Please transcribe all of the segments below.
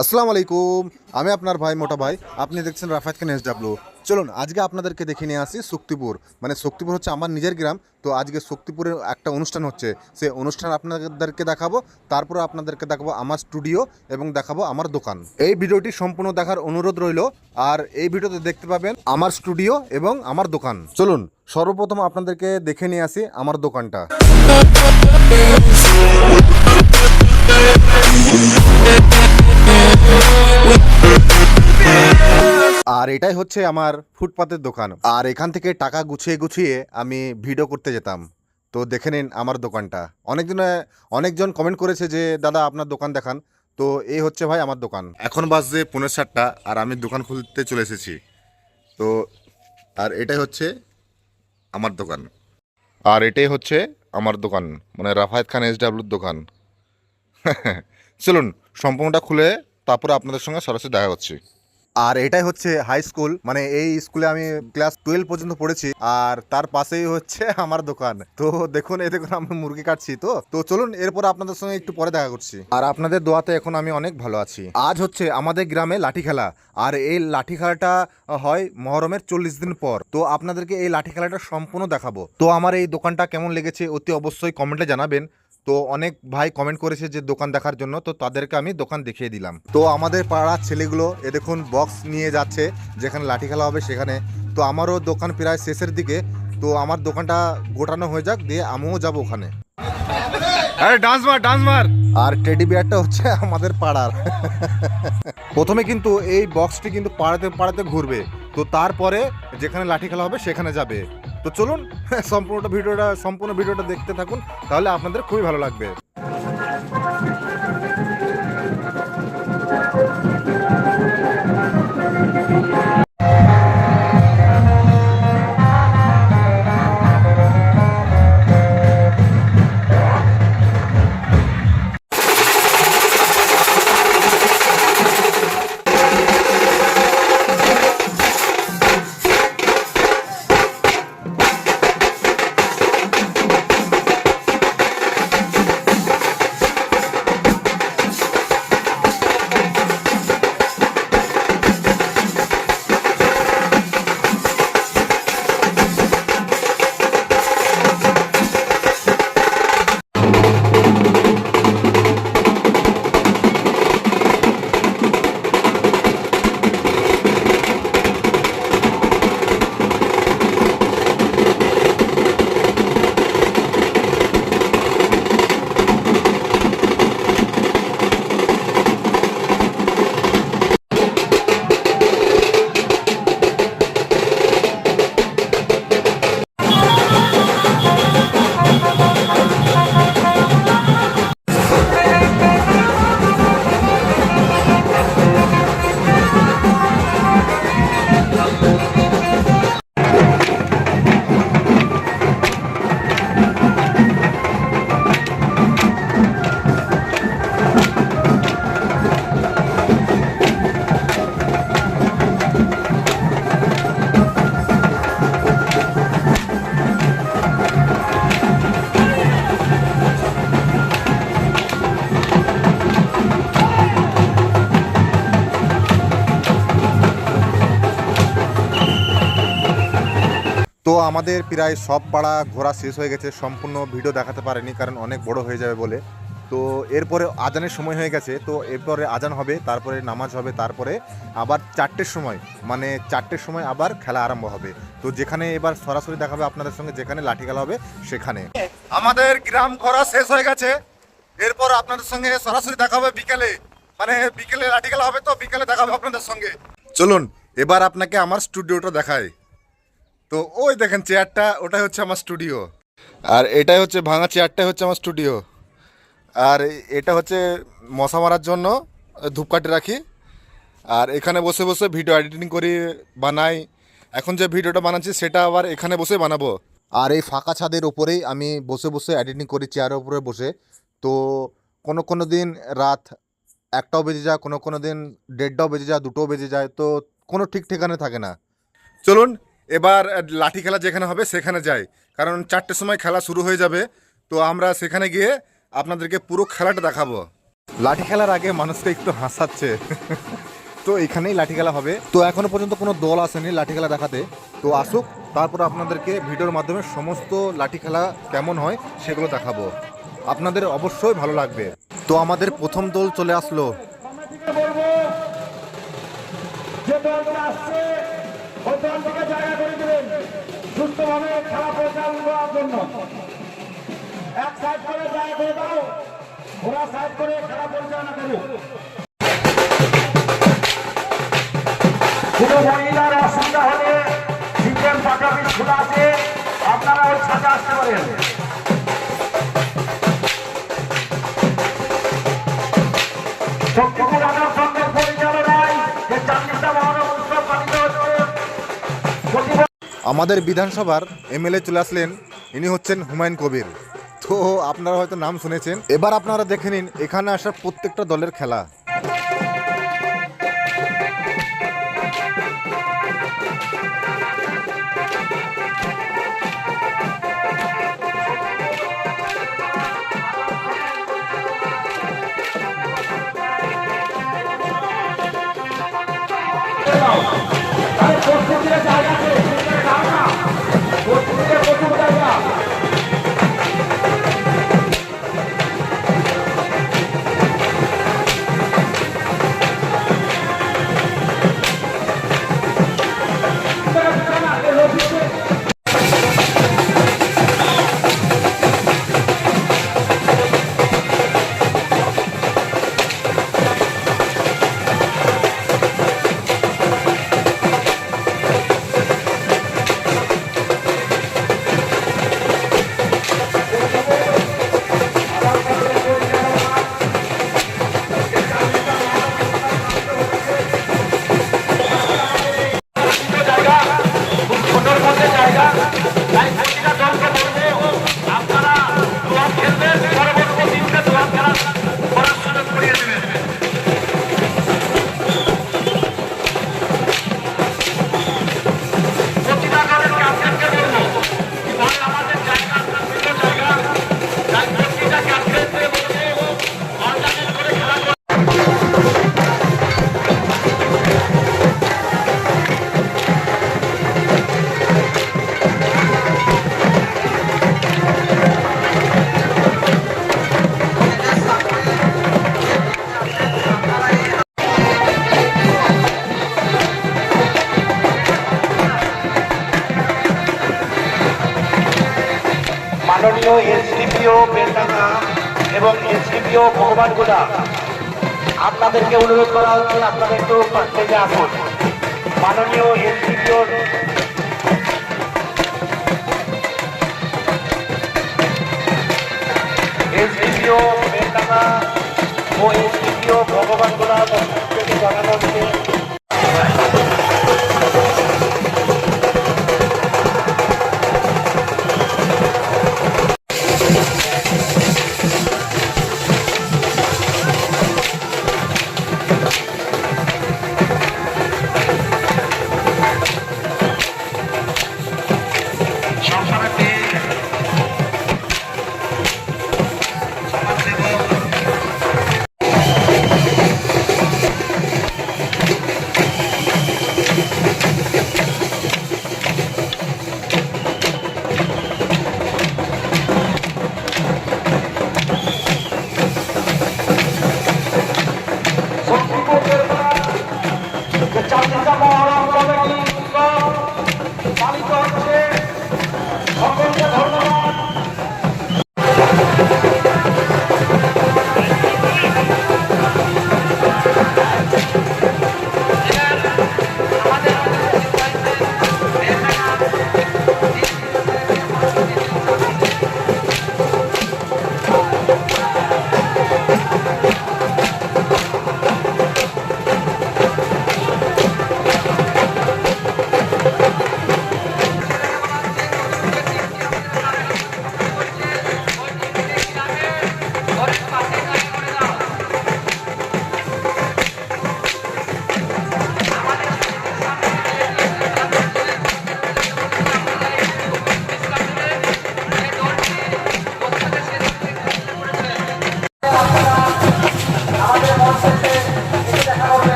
আসসালামু আলাইকুম। আমি আপনার ভাই মোটা ভাই। আপনি দেখছেন রাফাত খান এস ডাব্লু চলুন, আজকে আপনাদেরকে দেখে নিয়ে আসি শক্তিপুর। মানে শক্তিপুর হচ্ছে আমার নিজের গ্রাম। তো আজকে শক্তিপুরের একটা অনুষ্ঠান হচ্ছে। সেই অনুষ্ঠান আপনাদেরকে দেখাবো। তারপরে আপনাদেরকে দেখাবো আমার স্টুডিও এবং দেখাবো আমার দোকান। এই ভিডিওটি সম্পূর্ণ দেখার অনুরোধ রইল। আর এই ভিডিওতে দেখতে পাবেন আমার স্টুডিও এবং আমার দোকান। চলুন, সর্বপ্রথম আপনাদেরকে দেখে নিয়ে আসি আমার দোকানটা। আর এটাই হচ্ছে আমার ফুটপাতের দোকান। আর এখান থেকে টাকা গুছিয়ে গুছিয়ে আমি ভিডিও করতে যেতাম। তো দেখে নিন আমার দোকানটা। অনেকজনে, অনেকজন কমেন্ট করেছে যে, দাদা, আপনার দোকান দেখান। তো এই হচ্ছে ভাই আমার দোকান। এখন বাজছে পনেরো সাতটা আর আমি দোকান খুলতে চলে এসেছি। তো, আর এটাই হচ্ছে আমার দোকান। আর এটাই হচ্ছে আমার দোকান। মানে রাফায়েত খান এস ডাব্লুর দোকান। চলুন, সম্পূর্ণটা খুলে তারপরে আপনাদের সঙ্গে সরাসরি দেখা হচ্ছে। আর এটাই হচ্ছে হাই স্কুল মানে এই স্কুলে আমি ক্লাস টুয়েলভ পর্যন্ত পড়েছি, আর তার পাশেই হচ্ছে আমার দোকান। তো দেখুন, এই দেখুন, আমি মুরগি কাটছি তো। তো চলুন, এরপর আপনাদের সঙ্গে একটু পরে দেখা করছি। আর আপনাদের দোয়াতে এখন আমি অনেক ভালো আছি। আজ হচ্ছে আমাদের গ্রামে লাঠি খেলা, আর এই লাঠি খেলাটা হয় মহরমের চল্লিশ দিন পর। তো আপনাদেরকে এই লাঠি খেলাটা সম্পূর্ণ দেখাবো। তো আমার এই দোকানটা কেমন লেগেছে, অতি অবশ্যই কমেন্টে জানাবেন। তো অনেক ভাই কমেন্ট করেছে যে দোকান দেখার জন্য তো তাদেরকে আমি দোকান দেখিয়ে দিলাম। তো আমাদের পাড়ার ছেলেগুলো এ দেখুন বক্স নিয়ে যাচ্ছে যেখানে লাঠি খেলা হবে সেখানে। তো আমারও দোকান প্রায় শেষের দিকে তো আমার দোকানটা গোটানো হয়ে যাক দিয়ে আমিও যাব ওখানে। আরে ডান্স মার ডান্স মার। আর টেডি বিয়ারটা হচ্ছে আমাদের পাড়ার। প্রথমে কিন্তু এই বক্সটি কিন্তু পাড়াতে পাড়াতে ঘুরবে। তো তারপরে যেখানে লাঠি খেলা হবে সেখানে যাবে। তো চলুন সম্পূর্ণটা ভিডিওটা সম্পূর্ণ ভিডিওটা দেখতে থাকুন তাহলে আপনাদের খুবই ভালো লাগবে। তো আমাদের প্রায় সব পাড়া ঘোরা শেষ হয়ে গেছে। সম্পূর্ণ ভিডিও দেখাতে পারেনি, কারণ অনেক বড় হয়ে যাবে বলে। তো এরপরে আজানের সময় হয়ে গেছে, তো এরপরে আজান হবে, তারপরে নামাজ হবে, তারপরে আবার চারটের সময় মানে চারটের সময় আবার খেলা আরম্ভ হবে। তো যেখানে এবার সরাসরি দেখাবে আপনাদের সঙ্গে, যেখানে লাঠি খেলা হবে, সেখানে। আমাদের গ্রাম ঘোরা শেষ হয়ে গেছে। এরপর আপনাদের সঙ্গে সরাসরি দেখা হবে বিকেলে। মানে বিকেলে লাঠি খেলা হবে, তো বিকেলে দেখা হবে আপনাদের সঙ্গে। চলুন, এবার আপনাকে আমার স্টুডিওটা দেখায় তো ওই দেখেন চেয়ারটা, ওটাই হচ্ছে আমার স্টুডিও। আর এটাই হচ্ছে ভাঙা চেয়ারটাই হচ্ছে আমার স্টুডিও। আর এটা হচ্ছে মশা মারার জন্য ধূপকাঠি রাখি। আর এখানে বসে বসে ভিডিও এডিটিং করি, বানাই। এখন যে ভিডিওটা বানাচ্ছি, সেটা আবার এখানে বসে বানাবো। আর এই ফাঁকা ছাদের ওপরেই আমি বসে বসে এডিটিং করি, চেয়ারের উপরে বসে। তো কোনো কোনো দিন রাত একটাও বেজে যায়, কোনো কোনো দিন দেড়টাও বেজে যায়, দুটোও বেজে যায়, তো কোনো ঠিক ঠিকানা থাকে না। চলুন এবার লাঠি খেলা যেখানে হবে সেখানে যাই। কারণ চারটের সময় খেলা শুরু হয়ে যাবে, তো আমরা সেখানে গিয়ে আপনাদেরকে পুরো খেলাটা দেখাবো। লাঠি খেলার আগে মানুষকে একটু হাসাচ্ছে। তো এখানেই লাঠি খেলা হবে। তো এখনও পর্যন্ত কোনো দল আসেনি লাঠি খেলা দেখাতে। তো আসুক, তারপর আপনাদেরকে ভিডিওর মাধ্যমে সমস্ত লাঠি খেলা কেমন হয় সেগুলো দেখাবো। আপনাদের অবশ্যই ভালো লাগবে। তো আমাদের প্রথম দল চলে আসলো। সুস্থভাবে খেলা পরিচালনা করার জন্য। এক সাইড করে যায় করে দাও ওরা সাইড করে খেলা পরিচালনা করুক কোনো মহিলার অসুবিধা হলে সিস্টেম পাশাপাশি খোলা আছে আপনারা ওই ছাদে আসতে পারেন। আমাদের বিধানসভার এমএলএ চলে আসলেন, ইনি হচ্ছেন হুমায়ুন কবির। তো আপনারা হয়তো নাম শুনেছেন। এবার আপনারা দেখে নিন, এখানে আসা প্রত্যেকটা দলের খেলা। জায়গা ความเสียใจก็ได้ใช้ที่ได้ ভগবানগুলা আপনাদেরকে অনুরোধ করা হচ্ছে আপনারা একটু স্টেজে আসুন। মাননীয় এসডিপিও এসডিপিও ও এসডিপিও ভগবানগুলা থেকে জানানো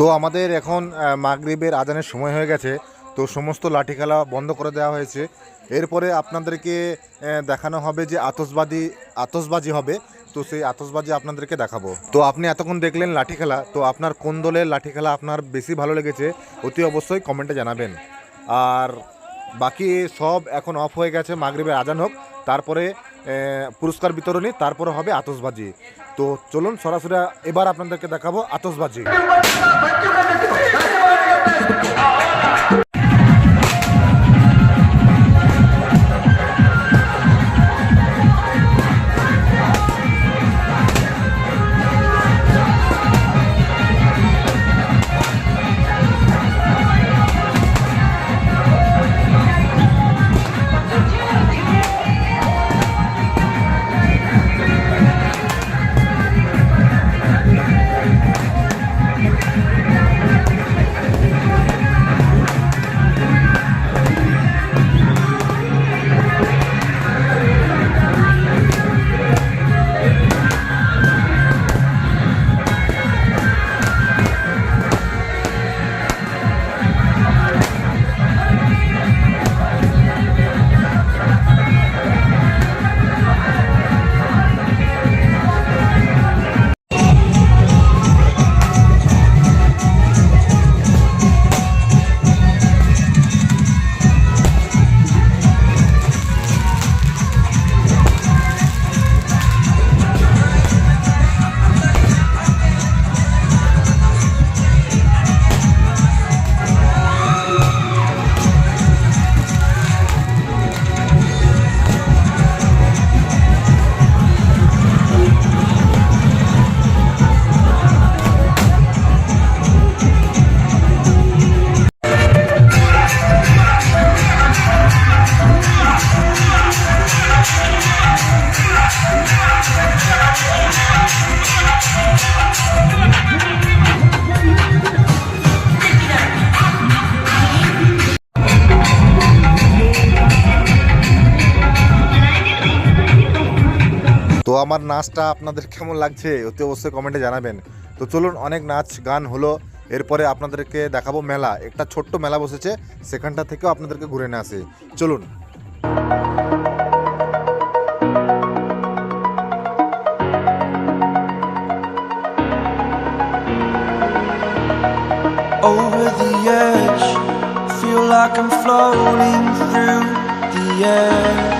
তো আমাদের এখন মাগরিবের আজানের সময় হয়ে গেছে, তো সমস্ত লাঠি খেলা বন্ধ করে দেওয়া হয়েছে। এরপরে আপনাদেরকে দেখানো হবে যে আতসবাজি আতসবাজি হবে। তো সেই আতসবাজি আপনাদেরকে দেখাবো। তো আপনি এতক্ষণ দেখলেন লাঠি খেলা তো আপনার কোন দলের লাঠি খেলা আপনার বেশি ভালো লেগেছে, অতি অবশ্যই কমেন্টে জানাবেন। আর বাকি সব এখন অফ হয়ে গেছে, মাগরিবের আজান হোক। তারপরে পুরস্কার বিতরণী তারপরে হবে আতসবাজি। তো চলুন সরাসরি এবার আপনাদেরকে দেখাবো আতসবাজি। আমার নাচটা আপনাদের কেমন লাগছে অতি অবশ্যই কমেন্টে জানাবেন তো চলুন অনেক নাচ গান হলো, এরপরে আপনাদেরকে দেখাবো মেলা একটা ছোট্ট মেলা বসেছে, সেখানটা থেকেও আপনাদেরকে ঘুরে নিয়ে আসে চলুন over the edge. Feel like I'm floating through the air.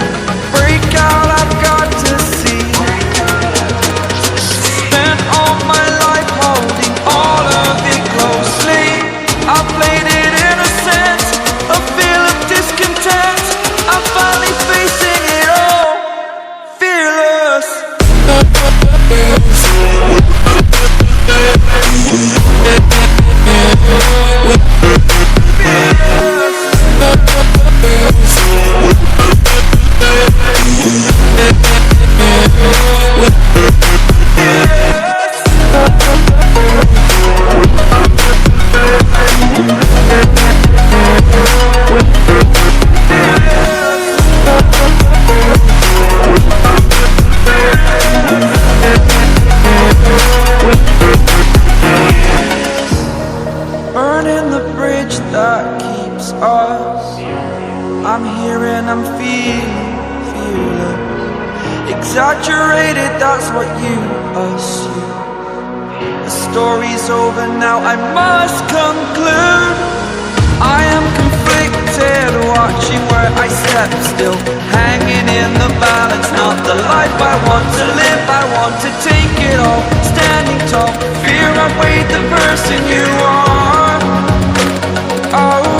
Story's over now. I must conclude. I am conflicted, watching where I step still, hanging in the balance. Not the life I want to live. I want to take it all, standing tall. Fear I weighed the person you are. Oh.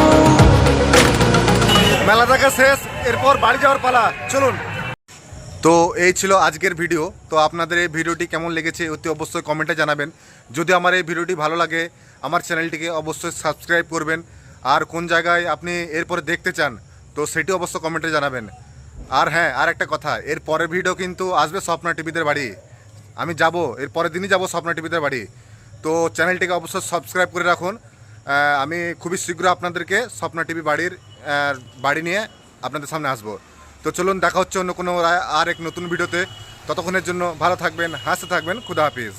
মেলা দেখা শেষ এরপর বাড়ি যাওয়ার পালা চলুন তো এই ছিল আজকের ভিডিও তো আপনাদের এই ভিডিওটি কেমন লেগেছে অতি অবশ্যই কমেন্টে জানাবেন যদি আমার এই ভিডিওটি ভালো লাগে, আমার চ্যানেলটিকে অবশ্যই সাবস্ক্রাইব করবেন। আর কোন জায়গায় আপনি এরপরে দেখতে চান, তো সেটি অবশ্য কমেন্টে জানাবেন। আর হ্যাঁ আর একটা কথা, এর পরের ভিডিও কিন্তু আসবে স্বপ্না টিভিদের বাড়ি। আমি যাব, এর পরের দিনই যাব স্বপ্ন টিভিদের বাড়ি। তো চ্যানেলটিকে অবশ্যই সাবস্ক্রাইব করে রাখুন। আমি খুবই শীঘ্র আপনাদেরকে স্বপ্ন টিভি বাড়ির বাড়ি নিয়ে আপনাদের সামনে আসব। তো চলুন, দেখা হচ্ছে অন্য কোনো আর এক নতুন ভিডিওতে। ততক্ষণের জন্য ভালো থাকবেন, হাসতে থাকবেন, খুদা হাফিজ।